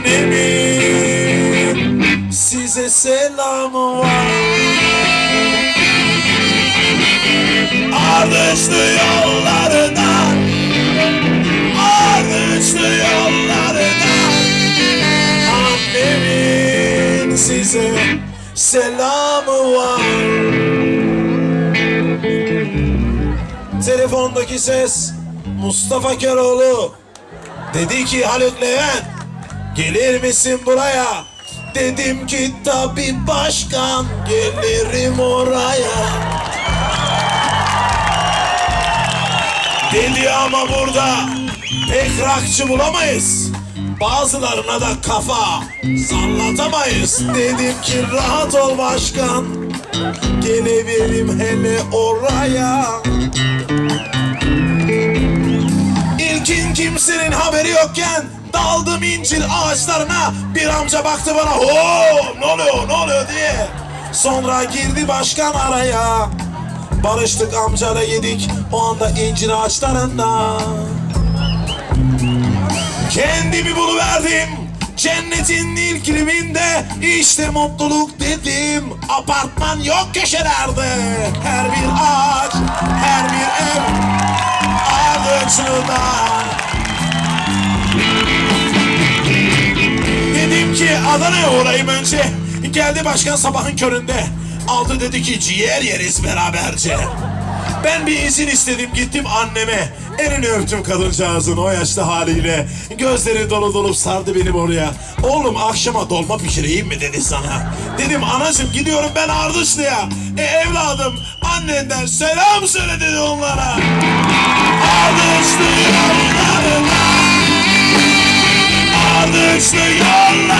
Annemin size selamı var. Ardıçlı yollarına. Ardıçlı yollarına. Annemin size. Selamı var. Telefondaki ses Mustafa Köroğlu Dedi ki Haluk Levent Gelir misin buraya? Dedim ki tabi başkan Gelirim oraya. Dedi ama burada. Pek rakçı bulamayız. Bazılarına da kafa Sallatamayız. Dedim ki rahat ol başkan. Gelebilirim hele oraya kimsenin haberi yokken daldım incir ağaçlarına. Bir amca baktı bana ho ne oluyor ne oluyor? diye. Sonra girdi başkan araya. Barıştık amcayla yedik o anda incir ağaçlarında. Kendimi buluverdim. Cennetin ilk liminde işte mutluluk dedim. Apartman yok köşelerde. Her bir ağaç, her bir ev. Dedim Adana'ya uğrayayım önce Geldi başkan sabahın köründe Aldı dedi ki ciğer yeriz beraberce ben bir izin istedim gittim anneme. Elini öptüm kadıncağızın o yaşta haliyle. Gözleri dolu dolup sardı benim oraya. Oğlum akşama dolma pişireyim mi dedi sana. Dedim anacım gidiyorum ben Ardışlı'ya. E evladım annenden selam söyle dedi onlara. Ardışlı yollarına. Ardışlı yollarına.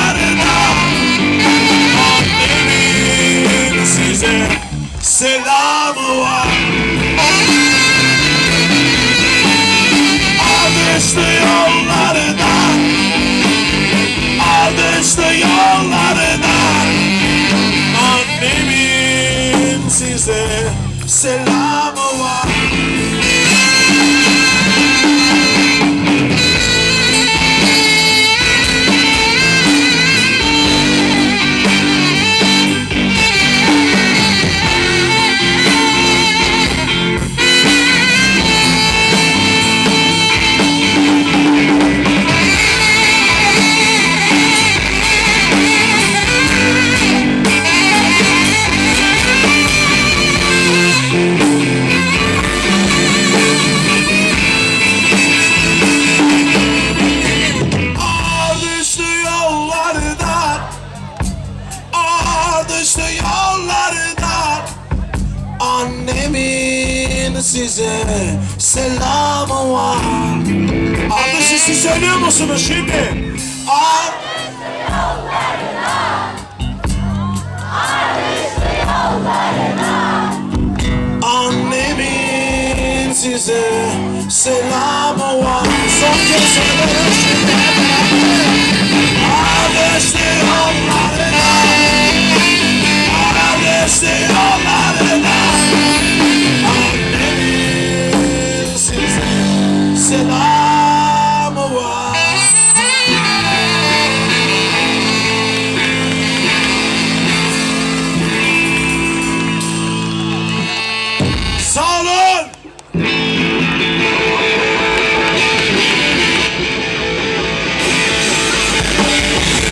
Selamı size selamı var Ardışlı siz söylüyor musunuz şimdi? Ar Annemin size selamı One.